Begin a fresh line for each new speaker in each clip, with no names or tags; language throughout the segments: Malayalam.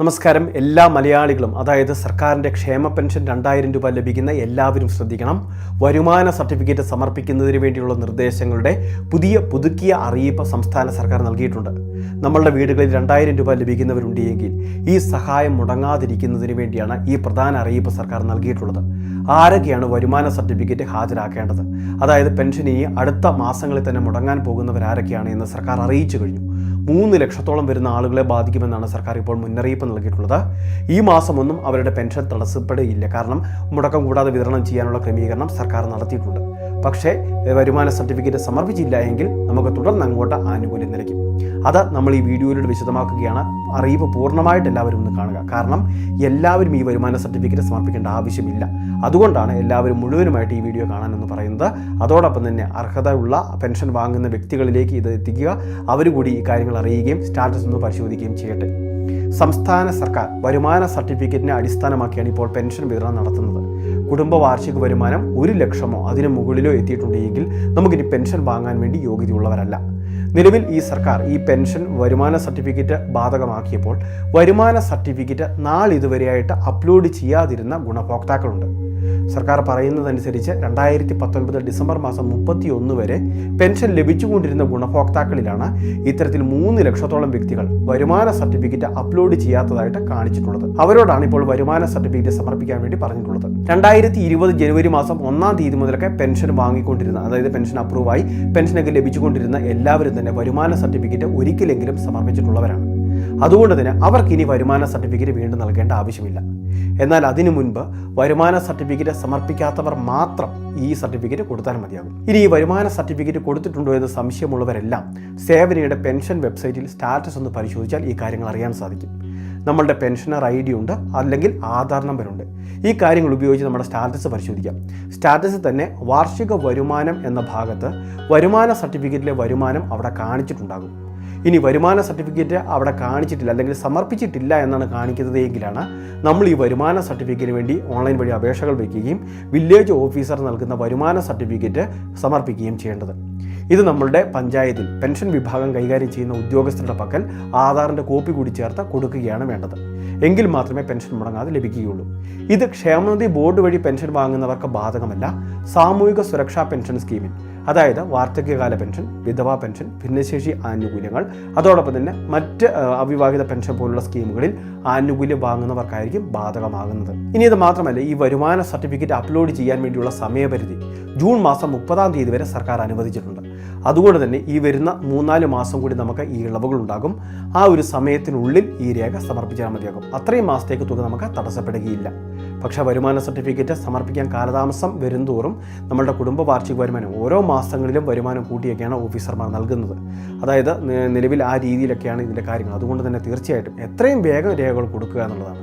നമസ്കാരം. എല്ലാ മലയാളികളും അതായത് സർക്കാരിന്റെ ക്ഷേമ പെൻഷൻ രണ്ടായിരം രൂപ ലഭിക്കുന്ന എല്ലാവരും ശ്രദ്ധിക്കണം. വരുമാന സർട്ടിഫിക്കറ്റ് സമർപ്പിക്കുന്നതിന് വേണ്ടിയുള്ള നിർദ്ദേശങ്ങളുടെ പുതിയ പുതുക്കിയ അറിയിപ്പ് സംസ്ഥാന സർക്കാർ നൽകിയിട്ടുണ്ട്. നമ്മളുടെ വീടുകളിൽ രണ്ടായിരം രൂപ ലഭിക്കുന്നവരുണ്ട് എങ്കിൽ ഈ സഹായം മുടങ്ങാതിരിക്കുന്നതിന് വേണ്ടിയാണ് ഈ പ്രധാന അറിയിപ്പ് സർക്കാർ നൽകിയിട്ടുള്ളത്. ആരൊക്കെയാണ് വരുമാന സർട്ടിഫിക്കറ്റ് ഹാജരാക്കേണ്ടത്? അതായത് പെൻഷൻ ഇനി അടുത്ത മാസങ്ങളിൽ തന്നെ മുടങ്ങാൻ പോകുന്നവരാരൊക്കെയാണ് എന്ന് സർക്കാർ അറിയിച്ചു കഴിഞ്ഞു. മൂന്ന് ലക്ഷത്തോളം വരുന്ന ആളുകളെ ബാധിക്കുമെന്നാണ് സർക്കാർ ഇപ്പോൾ മുന്നറിയിപ്പ് നൽകിയിട്ടുള്ളത്. ഈ മാസമൊന്നും അവരുടെ പെൻഷൻ തടസ്സപ്പെടുകയില്ല. കാരണം മുടക്കം കൂടാതെ വിതരണം ചെയ്യാനുള്ള ക്രമീകരണം സർക്കാർ നടത്തിയിട്ടുണ്ട്. പക്ഷേ വരുമാന സർട്ടിഫിക്കറ്റ് സമർപ്പിച്ചില്ല എങ്കിൽ നമുക്ക് തുടർന്ന് അങ്ങോട്ട് ആനുകൂല്യം നൽകും. അത് നമ്മൾ ഈ വീഡിയോയിലൂടെ വിശദമാക്കുകയാണ്. അറിയിപ്പ് പൂർണമായിട്ട് എല്ലാവരും ഒന്ന് കാണുക. കാരണം എല്ലാവരും ഈ വരുമാന സർട്ടിഫിക്കറ്റ് സമർപ്പിക്കേണ്ട ആവശ്യമില്ല. അതുകൊണ്ടാണ് എല്ലാവരും മുഴുവനുമായിട്ട് ഈ വീഡിയോ കാണാനെന്ന് പറയുന്നത്. അതോടൊപ്പം തന്നെ അർഹതയുള്ള പെൻഷൻ വാങ്ങുന്ന വ്യക്തികളിലേക്ക് ഇത് എത്തിക്കുക. അവർ കൂടി ഈ കാര്യങ്ങൾ അറിയുകയും സ്റ്റാറ്റസ് ഒന്ന് പരിശോധിക്കുകയും ചെയ്യട്ടെ. സംസ്ഥാന സർക്കാർ വരുമാന സർട്ടിഫിക്കറ്റിനെ അടിസ്ഥാനമാക്കിയാണ് ഇപ്പോൾ പെൻഷൻ വിതരണം നടത്തുന്നത്. കുടുംബ വാർഷിക വരുമാനം ഒരു ലക്ഷമോ അതിന് മുകളിലോ എത്തിയിട്ടുണ്ടെങ്കിൽ നമുക്കിനി പെൻഷൻ വാങ്ങാൻ വേണ്ടി യോഗ്യതയുള്ളവരല്ല. നിലവിൽ ഈ സർക്കാർ ഈ പെൻഷൻ വരുമാന സർട്ടിഫിക്കറ്റ് ബാധകമാക്കിയപ്പോൾ വരുമാന സർട്ടിഫിക്കറ്റ് നാളിതുവരെയായിട്ട് അപ്ലോഡ് ചെയ്യാതിരുന്ന ഗുണഭോക്താക്കളുണ്ട്. സർക്കാർ പറയുന്നതനുസരിച്ച് രണ്ടായിരത്തി പത്തൊൻപത് ഡിസംബർ മാസം മുപ്പത്തി ഒന്ന് വരെ പെൻഷൻ ലഭിച്ചുകൊണ്ടിരുന്ന ഗുണഭോക്താക്കളിലാണ് ഇത്തരത്തിൽ മൂന്ന് ലക്ഷത്തോളം വ്യക്തികൾ വരുമാന സർട്ടിഫിക്കറ്റ് അപ്ലോഡ് ചെയ്യാത്തതായിട്ട് കാണിച്ചിട്ടുള്ളത്. അവരോടാണ് ഇപ്പോൾ വരുമാന സർട്ടിഫിക്കറ്റ് സമർപ്പിക്കാൻ വേണ്ടി പറഞ്ഞിട്ടുള്ളത്. രണ്ടായിരത്തി ഇരുപത് ജനുവരി മാസം ഒന്നാം തീയതി മുതലൊക്കെ പെൻഷൻ വാങ്ങിക്കൊണ്ടിരുന്ന അതായത് പെൻഷൻ അപ്രൂവായി പെൻഷനൊക്കെ ലഭിച്ചുകൊണ്ടിരുന്ന എല്ലാവരും തന്നെ വരുമാന സർട്ടിഫിക്കറ്റ് ഒരിക്കലെങ്കിലും സമർപ്പിച്ചിട്ടുള്ളവരാണ്. അതുകൊണ്ട് തന്നെ അവർക്ക് ഇനി വരുമാന സർട്ടിഫിക്കറ്റ് വീണ്ടും നൽകേണ്ട ആവശ്യമില്ല. എന്നാൽ അതിനു മുൻപ് വരുമാന സർട്ടിഫിക്കറ്റ് സമർപ്പിക്കാത്തവർ മാത്രം ഈ സർട്ടിഫിക്കറ്റ് കൊടുത്താൽ മതിയാകും. ഇനി ഈ വരുമാന സർട്ടിഫിക്കറ്റ് കൊടുത്തിട്ടുണ്ടോ എന്ന് സംശയമുള്ളവരെല്ലാം സേവനയുടെ പെൻഷൻ വെബ്സൈറ്റിൽ സ്റ്റാറ്റസ് ഒന്ന് പരിശോധിച്ചാൽ ഈ കാര്യങ്ങൾ അറിയാൻ സാധിക്കും. നമ്മളുടെ പെൻഷനർ ഐ ഡി ഉണ്ട് അല്ലെങ്കിൽ ആധാർ നമ്പർ ഉണ്ട്. ഈ കാര്യങ്ങൾ ഉപയോഗിച്ച് നമ്മുടെ സ്റ്റാറ്റസ് പരിശോധിക്കാം. സ്റ്റാറ്റസിൽ തന്നെ വാർഷിക വരുമാനം എന്ന ഭാഗത്ത് വരുമാന സർട്ടിഫിക്കറ്റിലെ വരുമാനം അവിടെ കാണിച്ചിട്ടുണ്ടാകും. ഇനി വരുമാന സർട്ടിഫിക്കറ്റ് അവിടെ കാണിച്ചിട്ടില്ല അല്ലെങ്കിൽ സമർപ്പിച്ചിട്ടില്ല എന്നാണ് കാണിക്കുന്നത് എങ്കിലാണ് നമ്മൾ ഈ വരുമാന സർട്ടിഫിക്കറ്റിന് വേണ്ടി ഓൺലൈൻ വഴി അപേക്ഷകൾ വയ്ക്കുകയും വില്ലേജ് ഓഫീസർ നൽകുന്ന വരുമാന സർട്ടിഫിക്കറ്റ് സമർപ്പിക്കുകയും ചെയ്യേണ്ടത്. ഇത് നമ്മളുടെ പഞ്ചായത്തിൽ പെൻഷൻ വിഭാഗം കൈകാര്യം ചെയ്യുന്ന ഉദ്യോഗസ്ഥരുടെ പക്കൽ ആധാറിന്റെ കോപ്പി കൂടി ചേർത്ത് കൊടുക്കുകയാണ് വേണ്ടത്. എങ്കിൽ മാത്രമേ പെൻഷൻ മുടങ്ങാതെ ലഭിക്കുകയുള്ളൂ. ഇത് ക്ഷേമനിധി ബോർഡ് വഴി പെൻഷൻ വാങ്ങുന്നവർക്ക് ബാധകമല്ല. സാമൂഹിക സുരക്ഷാ പെൻഷൻ സ്കീമിൽ അതായത് വാർദ്ധക്യകാല പെൻഷൻ വിധവാ പെൻഷൻ ഭിന്നശേഷി ആനുകൂല്യങ്ങൾ അതോടൊപ്പം തന്നെ മറ്റ് അവിവാഹിത പെൻഷൻ പോലുള്ള സ്കീമുകളിൽ ആനുകൂല്യം വാങ്ങുന്നവർക്കായിരിക്കും ബാധകമാകുന്നത്. ഇനി ഇത് മാത്രമല്ല ഈ വരുമാന സർട്ടിഫിക്കറ്റ് അപ്ലോഡ് ചെയ്യാൻ വേണ്ടിയുള്ള സമയപരിധി ജൂൺ മാസം മുപ്പതാം തീയതി വരെ സർക്കാർ അനുവദിച്ചിട്ടുണ്ട്. അതുകൊണ്ട് തന്നെ ഈ വരുന്ന മൂന്നാൽ മാസം കൂടി നമുക്ക് ഈ ഇളവുകൾ ഉണ്ടാകും. ആ ഒരു സമയത്തിനുള്ളിൽ ഈ രേഖ സമർപ്പിച്ചാൽ മതിയാകും. അത്രയും മാസത്തേക്ക് തുക നമുക്ക് തടസ്സപ്പെടുകയില്ല. പക്ഷേ വരുമാന സർട്ടിഫിക്കറ്റ് സമർപ്പിക്കാൻ കാലതാമസം വരുംതോറും നമ്മളുടെ കുടുംബ വാർഷിക വരുമാനം ഓരോ മാസങ്ങളിലും വരുമാനം കൂട്ടിയൊക്കെയാണ് ഓഫീസർമാർ നൽകുന്നത്. അതായത് നിലവിൽ ആ രീതിയിലൊക്കെയാണ് ഇതിന്റെ കാര്യങ്ങൾ. അതുകൊണ്ട് തന്നെ തീർച്ചയായിട്ടും എത്രയും വേഗം രേഖകൾ കൊടുക്കുക എന്നുള്ളതാണ്.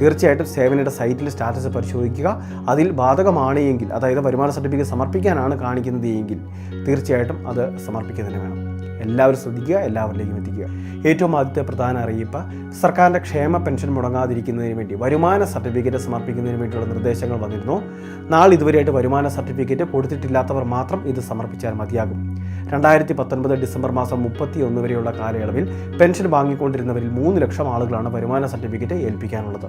തീർച്ചയായിട്ടും സേവനയുടെ സൈറ്റിൽ സ്റ്റാറ്റസ് പരിശോധിക്കുക. അതിൽ ബാധകമാണ് എങ്കിൽ അതായത് വരുമാന സർട്ടിഫിക്കറ്റ് സമർപ്പിക്കാനാണ് കാണിക്കുന്നത് എങ്കിൽ തീർച്ചയായിട്ടും അത് സമർപ്പിക്കുക തന്നെ വേണം. എല്ലാവരും ശ്രദ്ധിക്കുക എല്ലാവരിലേക്കും എത്തിക്കുക. ഏറ്റവും ആദ്യത്തെ പ്രധാന അറിയിപ്പ് സർക്കാരിന്റെ ക്ഷേമ പെൻഷൻ മുടങ്ങാതിരിക്കുന്നതിന് വേണ്ടി വരുമാന സർട്ടിഫിക്കറ്റ് സമർപ്പിക്കുന്നതിന് വേണ്ടിയുള്ള നിർദ്ദേശങ്ങൾ വന്നിരുന്നു. നാളെ ഇതുവരെയായിട്ട് വരുമാന സർട്ടിഫിക്കറ്റ് കൊടുത്തിട്ടില്ലാത്തവർ മാത്രം ഇത് സമർപ്പിച്ചാൽ മതിയാകും. രണ്ടായിരത്തി പത്തൊൻപത് ഡിസംബർ മാസം മുപ്പത്തി ഒന്ന് വരെയുള്ള കാലയളവിൽ പെൻഷൻ വാങ്ങിക്കൊണ്ടിരുന്നവരിൽ മൂന്ന് ലക്ഷം ആളുകളാണ് വരുമാന സർട്ടിഫിക്കറ്റ് ഏൽപ്പിക്കാനുള്ളത്.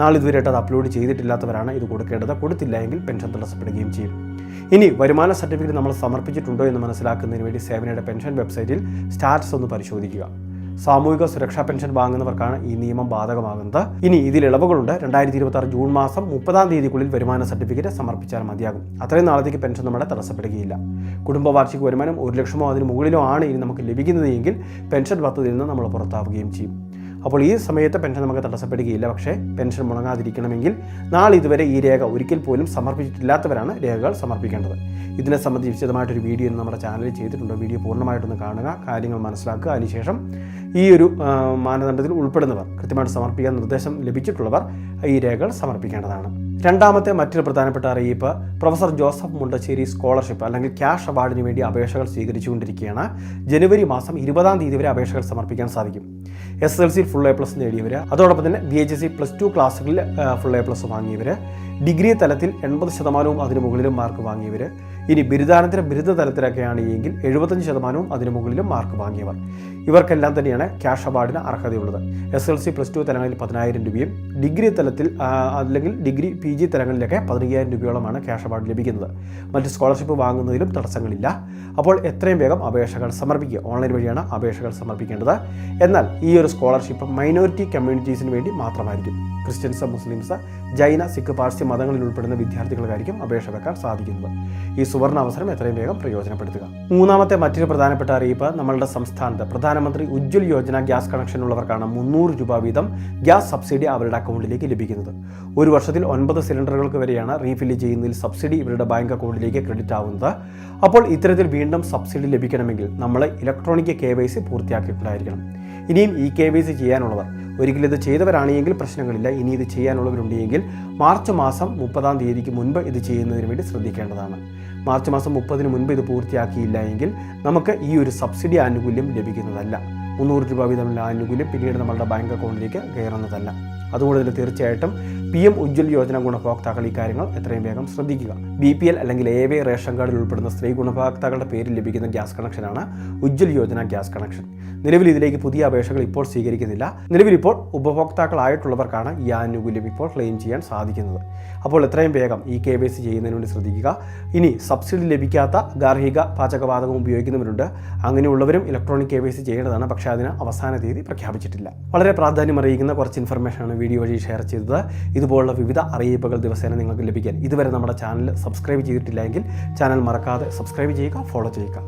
നാളെ ഇതുവരെയായിട്ട് അത് അപ്ലോഡ് ചെയ്തിട്ടില്ലാത്തവരാണ് ഇത് കൊടുക്കേണ്ടത്. കൊടുത്തില്ല എങ്കിൽ പെൻഷൻ തടസ്സപ്പെടുകയും ചെയ്യും. ഇനി വരുമാന സർട്ടിഫിക്കറ്റ് നമ്മൾ സമർപ്പിച്ചിട്ടുണ്ടോ എന്ന് മനസ്സിലാക്കുന്നതിന് വേണ്ടി സേവനയുടെ പെൻഷൻ വെബ്സൈറ്റിൽ സ്റ്റാറ്റസ് ഒന്ന് പരിശോധിക്കുക. സാമൂഹിക സുരക്ഷാ പെൻഷൻ വാങ്ങുന്നവർക്കാണ് ഈ നിയമം ബാധകമാകുന്നത്. ഇനി ഇതിൽ ഇളവുകളുണ്ട്. രണ്ടായിരത്തി ഇരുപത്തി ആറ് ജൂൺ മാസം മുപ്പതാം തീയതിക്കുള്ളിൽ വരുമാന സർട്ടിഫിക്കറ്റ് സമർപ്പിച്ചാൽ മതിയാകും. അത്രയും നാളത്തേക്ക് പെൻഷൻ നമ്മുടെ തടസ്സപ്പെടുകയില്ല. കുടുംബ വാർഷിക വരുമാനം ഒരു ലക്ഷമോ അതിന് മുകളിലോ ആണ് ഇനി നമുക്ക് ലഭിക്കുന്നതെങ്കിൽ പെൻഷൻ പദ്ധതിയിൽ നിന്ന് നമ്മൾ പുറത്താവുകയും ചെയ്യും. അപ്പോൾ ഈ സമയത്ത് പെൻഷൻ നമുക്ക് തടസ്സപ്പെടുകയില്ല. പക്ഷേ പെൻഷൻ മുടങ്ങാതിരിക്കണമെങ്കിൽ നാളെ ഇതുവരെ ഈ രേഖ ഒരിക്കൽ പോലും സമർപ്പിച്ചിട്ടില്ലാത്തവരാണ് രേഖകൾ സമർപ്പിക്കേണ്ടത്. ഇതിനെ സംബന്ധിച്ച് വിശദമായിട്ടൊരു വീഡിയോ നമ്മുടെ ചാനലിൽ ചെയ്തിട്ടുണ്ട്. വീഡിയോ പൂർണമായിട്ടൊന്ന് കാണുക കാര്യങ്ങൾ മനസ്സിലാക്കുക. അതിനുശേഷം ഈ ഒരു മാനദണ്ഡത്തിൽ ഉൾപ്പെടുന്നവർ കൃത്യമായിട്ട് സമർപ്പിക്കാൻ നിർദ്ദേശം ലഭിച്ചിട്ടുള്ളവർ ഈ രേഖകൾ സമർപ്പിക്കേണ്ടതാണ്. രണ്ടാമത്തെ മറ്റൊരു പ്രധാനപ്പെട്ട അറിയിപ്പ് പ്രൊഫസർ ജോസഫ് മുണ്ടശ്ശേരി സ്കോളർഷിപ്പ് അല്ലെങ്കിൽ ക്യാഷ് അവാർഡിന് വേണ്ടി അപേക്ഷകൾ സ്വീകരിച്ചുകൊണ്ടിരിക്കുകയാണ്. ജനുവരി മാസം ഇരുപതാം തീയതി വരെ അപേക്ഷകൾ സമർപ്പിക്കാൻ സാധിക്കും. എസ് എൽ സിയിൽ ഫുൾ എ പ്ലസ് നേടിയവർ അതോടൊപ്പം തന്നെ B H C plus two ക്ലാസ്സുകളിൽ ഫുൾ എ പ്ലസ് വാങ്ങിയവർ ഡിഗ്രി തലത്തിൽ എൺപത് ശതമാനവും അതിന് മുകളിലും മാർക്ക് വാങ്ങിയവർ ഇനി ബിരുദാനന്തര ബിരുദ തലത്തിലൊക്കെയാണ് എങ്കിൽ എഴുപത്തഞ്ച് ശതമാനവും അതിനു മുകളിലും മാർക്ക് വാങ്ങിയവർ. ഇവർക്കെല്ലാം തന്നെയാണ് ക്യാഷ് അവാർഡിന് അർഹതയുള്ളത്. S L C plus two തലങ്ങളിൽ പതിനായിരം രൂപയും ഡിഗ്രി തലത്തിൽ അല്ലെങ്കിൽ ഡിഗ്രി പി ജി തലങ്ങളിലൊക്കെ പതിനയ്യായിരം രൂപയോളമാണ് ക്യാഷ് അവാർഡ് ലഭിക്കുന്നത്. മറ്റ് സ്കോളർഷിപ്പ് വാങ്ങുന്നതിലും തടസ്സങ്ങളില്ല. അപ്പോൾ എത്രയും വേഗം അപേക്ഷകൾ സമർപ്പിക്കുക. ഓൺലൈൻ വഴിയാണ് അപേക്ഷകൾ സമർപ്പിക്കേണ്ടത്. എന്നാൽ ഈ ഒരു സ്കോളർഷിപ്പ് മൈനോറിറ്റി കമ്മ്യൂണിറ്റീസിന് വേണ്ടി മാത്രമായിരിക്കും. ക്രിസ്ത്യൻസ് മുസ്ലിംസ് ജൈന സിഖ് പാർസി മതങ്ങളിൽ ഉൾപ്പെടുന്ന വിദ്യാർത്ഥികൾക്കായിരിക്കും അപേക്ഷ വെക്കാൻ സാധിക്കുന്നത്. ഈ സുവർണ അവസരം എത്രയും വേഗം പ്രയോജനപ്പെടുത്തുക. മൂന്നാമത്തെ മറ്റൊരു പ്രധാനപ്പെട്ട അറിയിപ്പ് നമ്മളുടെ സംസ്ഥാനത്ത് പ്രധാനമന്ത്രി ഉജ്ജ്വൽ യോജന ഗ്യാസ് കണക്ഷൻ ഉള്ളവർക്കാണ് മുന്നൂറ് രൂപ വീതം ഗ്യാസ് സബ്സിഡി അവരുടെ അക്കൗണ്ടിലേക്ക് ലഭിക്കുന്നത്. ഒരു വർഷത്തിൽ ഒൻപത് സിലിണ്ടറുകൾക്ക് വരെയാണ് റീഫില്ല് ചെയ്യുന്നതിൽ സബ്സിഡി ഇവരുടെ ബാങ്ക് അക്കൗണ്ടിലേക്ക് ക്രെഡിറ്റ് ആവുന്നത്. അപ്പോൾ ഇത്തരത്തിൽ വീണ്ടും സബ്സിഡി ലഭിക്കണമെങ്കിൽ നമ്മൾ ഇലക്ട്രോണിക് കെ വൈ സി പൂർത്തിയാക്കിയിട്ടുണ്ടായിരിക്കണം. ഇനിയും ഈ കെ വൈ സി ചെയ്യാനുള്ളവർ ഒരിക്കലും ഇത് ചെയ്തവരാണെങ്കിൽ പ്രശ്നങ്ങളില്ല. ഇനി ഇത് ചെയ്യാനുള്ളവരുണ്ടെങ്കിൽ മാർച്ച് മാസം മുപ്പതാം തീയതിക്ക് മുൻപ് ഇത് ചെയ്യുന്നതിന് വേണ്ടി ശ്രദ്ധിക്കേണ്ടതാണ്. മാർച്ച് മാസം മുപ്പതിന് മുൻപ് ഇത് പൂർത്തിയാക്കിയില്ല എങ്കിൽ നമുക്ക് ഈ ഒരു സബ്സിഡി ആനുകൂല്യം ലഭിക്കുന്നതല്ല. മുന്നൂറ് രൂപ വീതമുള്ള ആനുകൂല്യം പിന്നീട് നമ്മളുടെ ബാങ്ക് അക്കൗണ്ടിലേക്ക് കയറുന്നതല്ല. അതുകൊണ്ട് തന്നെ തീർച്ചയായിട്ടും പി എം ഉജ്ജ്വൽ യോജന ഗുണഭോക്താക്കൾ ഈ കാര്യങ്ങൾ എത്രയും വേഗം ശ്രദ്ധിക്കുക. ബി പി എൽ അല്ലെങ്കിൽ എ വൈ റേഷൻ കാർഡിൽ ഉൾപ്പെടുന്ന സ്ത്രീ ഗുണഭോക്താക്കളുടെ പേരിൽ ലഭിക്കുന്ന ഗ്യാസ് കണക്ഷനാണ് ഉജ്ജ്വൽ യോജന ഗ്യാസ് കണക്ഷൻ. നിലവിൽ ഇതിലേക്ക് പുതിയ അപേക്ഷകൾ ഇപ്പോൾ സ്വീകരിക്കുന്നില്ല. നിലവിൽ ഇപ്പോൾ ഉപഭോക്താക്കളായിട്ടുള്ളവർക്കാണ് ഈ ആനുകൂല്യം ഇപ്പോൾ ക്ലെയിം ചെയ്യാൻ സാധിക്കുന്നത്. അപ്പോൾ എത്രയും വേഗം ഈ കെ വൈ സി ചെയ്യുന്നതിന് വേണ്ടി ശ്രദ്ധിക്കുക. ഇനി സബ്സിഡി ലഭിക്കാത്ത ഗാർഹിക പാചകവാതകം ഉപയോഗിക്കുന്നവരുണ്ട്. അങ്ങനെയുള്ളവരും ഇലക്ട്രോണിക് കെ വൈ സി ചെയ്യേണ്ടതാണ്. പക്ഷേ അതിന് അവസാന തീയതി പ്രഖ്യാപിച്ചിട്ടില്ല. വളരെ പ്രാധാന്യം അറിയിക്കുന്ന കുറച്ച് ഇൻഫർമേഷനാണ് വീഡിയോ വഴി ഷെയർ ചെയ്തത്. ഇതുപോലുള്ള വിവിധ അറിയിപ്പുകൾ ദിവസേന നിങ്ങൾക്ക് ലഭിക്കാൻ ഇതുവരെ നമ്മുടെ ചാനൽ സബ്സ്ക്രൈബ് ചെയ്തിട്ടില്ലെങ്കിൽ ചാനൽ മറക്കാതെ സബ്സ്ക്രൈബ് ചെയ്യുക ഫോളോ ചെയ്യുക.